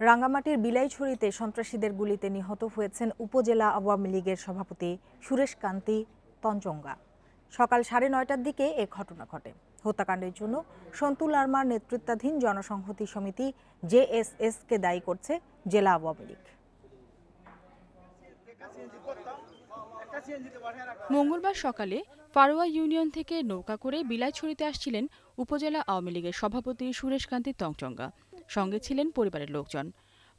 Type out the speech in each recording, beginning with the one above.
রাঙ্গামাটির বিলাইছড়িতে সন্ত্রাসীদের গুলিতে নিহত হয়েছেন উপজেলা আওয়ামী লীগের সভাপতি সুরেশ কান্তি তঞ্চঙ্গা সকাল সাড়ে নয়টার দিকে এ ঘটনা ঘটে। হত্যাকাণ্ডের জন্য সন্তুল আর্মার নেতৃত্বাধীন জনসংহতি সমিতি জেএসএসকে দায়ী করছে জেলা আওয়ামী লীগ। মঙ্গলবার সকালে পারোয়া ইউনিয়ন থেকে নৌকা করে বিলাইছড়িতে আসছিলেন উপজেলা আওয়ামী লীগের সভাপতি সুরেশকান্তি তংচঙ্গা সঙ্গে ছিলেন পরিবারের লোকজন।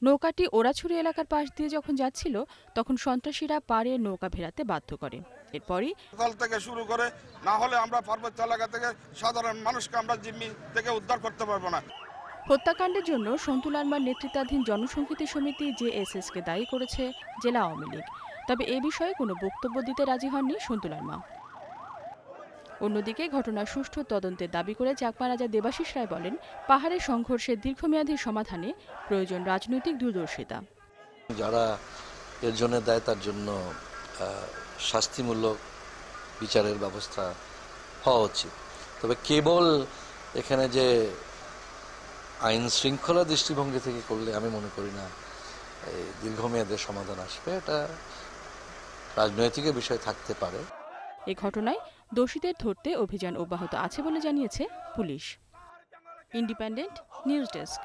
নৌকাটি ওরাছড়ি এলাকার পাশ দিয়ে যখন যাচ্ছিল তখন সন্ত্রাসীরা পাড়ে নৌকা ভেড়াতে বাধ্য করে। এরপরই দল থেকে শুরু করে না হলে আমরা পার্বত্য এলাকা থেকে সাধারণ মানুষকে আমরা জিম্মি থেকে উদ্ধার করতে পারব না। হত্যাকাণ্ডের জন্য সন্তুল আর্মার নেতৃত্বাধীন জনসংহতি সমিতি জেএসএসকে দায়ী করেছে জেলা আওয়ামী লীগ। তবে এ বিষয়ে কোনো বক্তব্য দিতে রাজি হননি সন্তুল আর্মা অন্যদিকে ঘটনার সুষ্ঠু তদন্তের দাবি করে চাকমা রাজা দেবাশিস রায় বলেন, পাহাড়ের সংঘর্ষের দীর্ঘমেয়াদী সমাধানে প্রয়োজন রাজনৈতিক দূরদর্শিতা। যারা এর জন্য দেয় তার জন্য শাস্তিমূলক বিচারের ব্যবস্থা হওয়া উচিত। তবে কেবল এখানে যে আইন শৃঙ্খলা দৃষ্টিভঙ্গি থেকে করলে আমি মনে করি না, এই দীর্ঘমেয়াদের সমাধান আসবে, এটা রাজনৈতিক বিষয় থাকতে পারে। এ ঘটনায় দোষীদের ধরতে অভিযান অব্যাহত আছে বলে জানিয়েছে পুলিশ। Independent news desk.